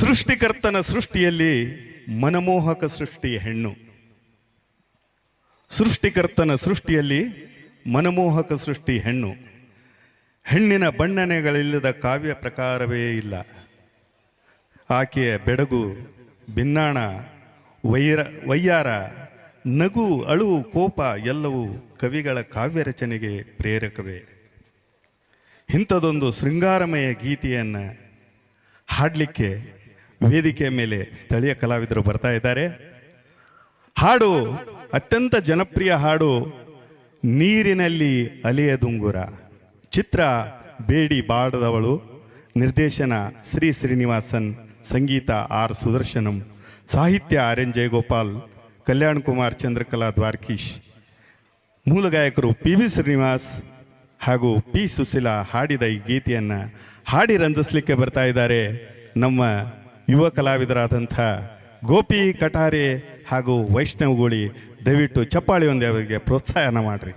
ಸೃಷ್ಟಿಕರ್ತನ ಸೃಷ್ಟಿಯಲ್ಲಿ ಮನಮೋಹಕ ಸೃಷ್ಟಿ ಹೆಣ್ಣು. ಸೃಷ್ಟಿಕರ್ತನ ಸೃಷ್ಟಿಯಲ್ಲಿ ಮನಮೋಹಕ ಸೃಷ್ಟಿ ಹೆಣ್ಣು. ಹೆಣ್ಣಿನ ಬಣ್ಣನೆಗಳಿಲ್ಲದ ಕಾವ್ಯ ಪ್ರಕಾರವೇ ಇಲ್ಲ. ಆಕೆಯ ಬೆಡಗು ಭಿನ್ನಾಣ ವೈರ, ವೈಯಾರ, ನಗು, ಅಳು, ಕೋಪ ಎಲ್ಲವೂ ಕವಿಗಳ ಕಾವ್ಯ ರಚನೆಗೆ ಪ್ರೇರಕವೇ. ಇಂಥದೊಂದು ಶೃಂಗಾರಮಯ ಗೀತೆಯನ್ನು ಹಾಡಲಿಕ್ಕೆ ವೇದಿಕೆ ಮೇಲೆ ಸ್ಥಳೀಯ ಕಲಾವಿದರು ಬರ್ತಾ ಇದ್ದಾರೆ. ಹಾಡು, ಅತ್ಯಂತ ಜನಪ್ರಿಯ ಹಾಡು, ನೀರಿನಲ್ಲಿ ಅಲೆಯ ದುಂಗುರ. ಚಿತ್ರ, ಬೇಡಿ ಬಾಡದವಳು. ನಿರ್ದೇಶನ, ಶ್ರೀ ಶ್ರೀನಿವಾಸನ್. ಸಂಗೀತ, ಆರ್ ಸುದರ್ಶನಂ. ಸಾಹಿತ್ಯ, ಆರ್ ಎನ್ ಜಯಗೋಪಾಲ್. ಕಲ್ಯಾಣ್ ಕುಮಾರ್, ಚಂದ್ರಕಲಾ ದ್ವಾರಕೀಶ್. ಮೂಲ ಗಾಯಕರು ಪಿ ವಿ ಶ್ರೀನಿವಾಸ್ ಹಾಗೂ ಪಿ ಸುಶೀಲಾ ಹಾಡಿದ ಈ ಗೀತೆಯನ್ನು ಹಾಡಿ ರಂಜಿಸ್ಲಿಕ್ಕೆ ಬರ್ತಾ ಇದ್ದಾರೆ ನಮ್ಮ ಯುವ ಕಲಾವಿದರಾದಂಥ ಗೋಪಿ ಕಟಾರೆ ಹಾಗೂ ವೈಷ್ಣವ್ ಗೋಳಿ ದಯವಿಟ್ಟು ಚಪ್ಪಾಳಿ ಒಂದೇ ಅವರಿಗೆ ಪ್ರೋತ್ಸಾಹನ ಮಾಡಿರಿ.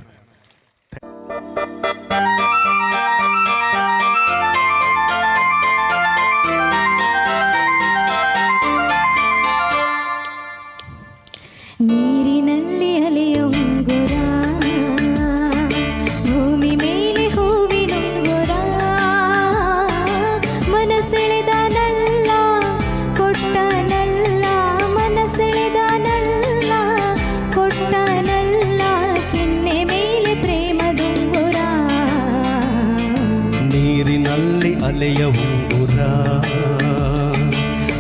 ನೀರಿನಲ್ಲಿ ಅಲೆಯ ಉಂಗುರ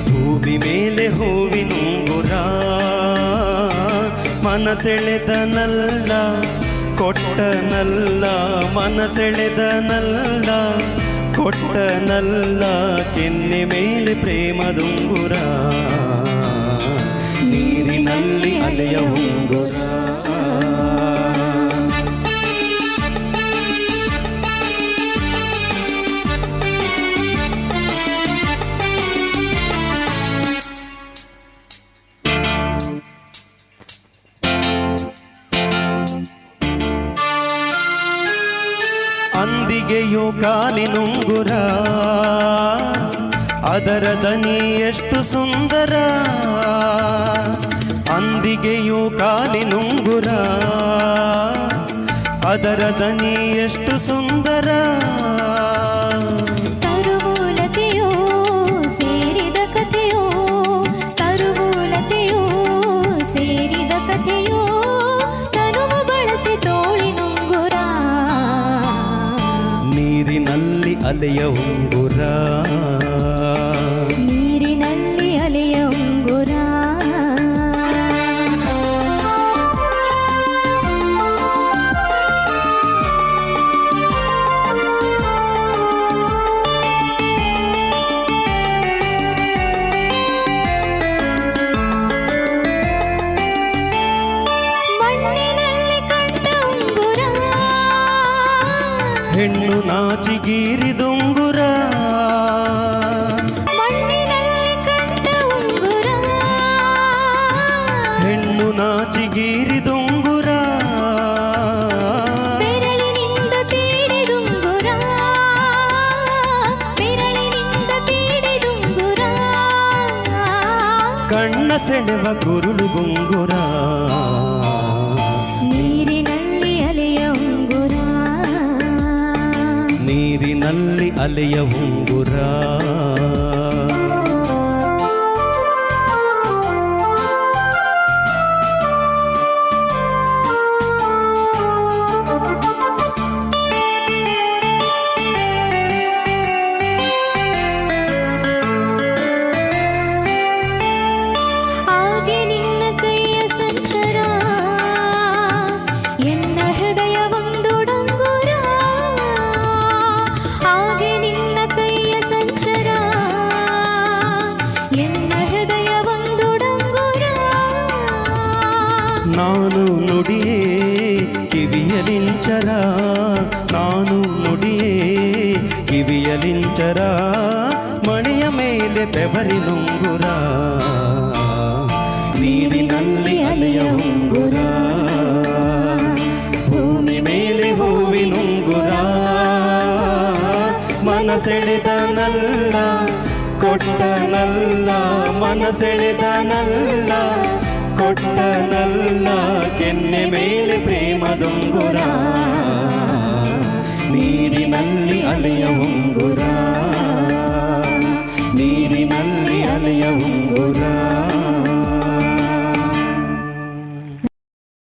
ಭೂಮಿ ಮೇಲೆ ಹೂವಿನುಂಗುರ ಮನಸೆಳೆದನಲ್ಲ ಕೊಟ್ಟನಲ್ಲ ಮನಸೆಳೆದನಲ್ಲ ಕೊಟ್ಟನಲ್ಲ ಕೆನ್ನೆ ಮೇಲೆ ಪ್ರೇಮದುಂಗುರ ನೀರಿನಲ್ಲಿ ಅಲೆಯ ಅಂದಿಗೆಯೋ ಕಾಲಿನುಂಗುರ ಅದರ ದನಿ ಎಷ್ಟು ಸುಂದರ? ಅಂದಿಗೆಯೋ ಕಾಲಿನುಂಗುರ ಅದರ ದನಿ ಎಷ್ಟು ಸುಂದರ? హృదయ ఉంగురా ಹೆಣ್ಣು ನಾಚಿಗೀರಿದುಂಗುರ ಮಣ್ಣಿನಲ್ಲಿ ಕಂಡ ಉಂಗುರ ಹೆಣ್ಣು ನಾಚಿಗೀರಿದುಂಗುರ ಬೆರಳಿನಿಂದ ತೀಡಿದುಂಗುರ ಬೆರಳಿನಿಂದ ತೀಡಿದುಂಗುರ ಕಣ್ಣ ಸೆಳೆವ ಗುರುಳು ಗುಂಗುರ అలయ ఉంగురా. ನಾನು ನುಡಿಯೇ ಕಿವಿಯಲಿಂಚರ ನಾನು ನುಡಿಯೇ ಕಿವಿಯಲಿಂಚರ ಮಣಿಯ ಮೇಲೆ ಬೆವರಿನುಂಗುರ ನೀರಿನಲ್ಲಿ ಅಲೆಯ ಉಂಗುರ ಭೂಮಿ ಮೇಲೆ ಹೂವಿನುಂಗುರ ಮನಸೆಳೆದನಲ್ಲ ಕೊಟ್ಟನಲ್ಲ ಮನಸೆಳೆದನಲ್ಲ ಕೊಟ್ಟನಲ್ಲ ಕೆನ್ನೆ ಮೇಲೆ ಪ್ರೇಮದುಂಗುರ ನೀರಿನಲ್ಲಿ ಅಲೆಯ